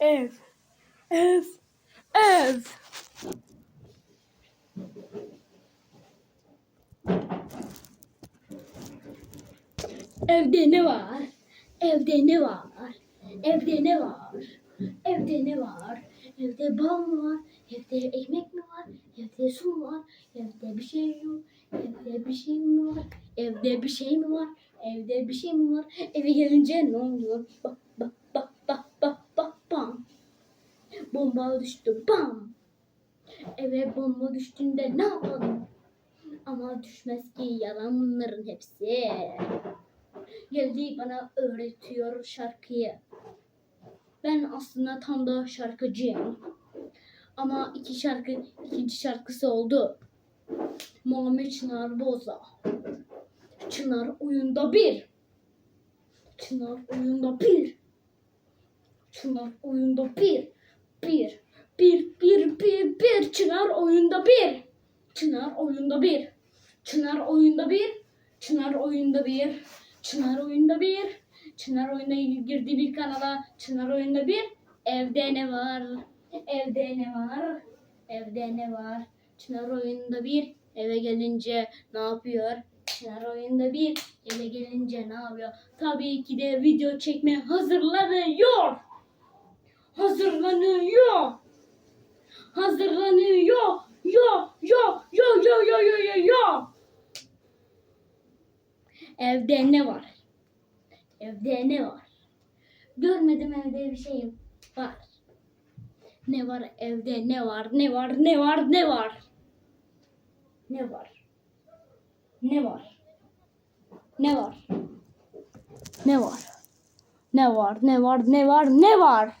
Ev. Ev. Ev. Evde ne var? Evde ne var? Evde ne var? Evde ne var? Evde bal mı var? Evde ekmek mi var? Evde su mu var? Evde bir şey yok. Evde bir şey mi var? Evde bir şey mi var? Evde bir şey mi var? Eve gelince ne oluyor? Bak bak bak bak bak bak bam. Bomba düştü bam. Eve bomba düştüğünde ne yapalım? Ama düşmez ki yalan bunların hepsi. Geldi bana öğretiyor şarkıyı. Ben aslında tam da şarkıcıyım. Ama iki şarkı, ikinci şarkısı oldu. Muhammed Çınar Boza. Çınar oyunda bir. Çınar oyunda bir. Çınar oyunda bir. Bir. Bir, bir, bir, bir. Çınar oyunda bir. Çınar oyunda bir. Çınar oyunda bir. Çınar oyunda bir. Çınar oyunda bir. Çınar oyunda girdi bir kanala. Çınar oyunda bir. Evde ne var? Evde ne var? Evde ne var? Çınar oyunda bir. Eve gelince ne yapıyor? Çınar oyunda bir. Eve gelince ne yapıyor? Tabii ki de video çekme hazırlanıyor. Hazırlanıyor. Hazırlanıyor. Yo yo yo yo yo yo yo yo. Evde ne var? Evde ne var? Görmedim evde bir şey var. Ne var evde ne var ne var ne var ne var? Ne var? Ne var? Ne var? Ne var? Ne var? Ne var? Ne var? Ne var?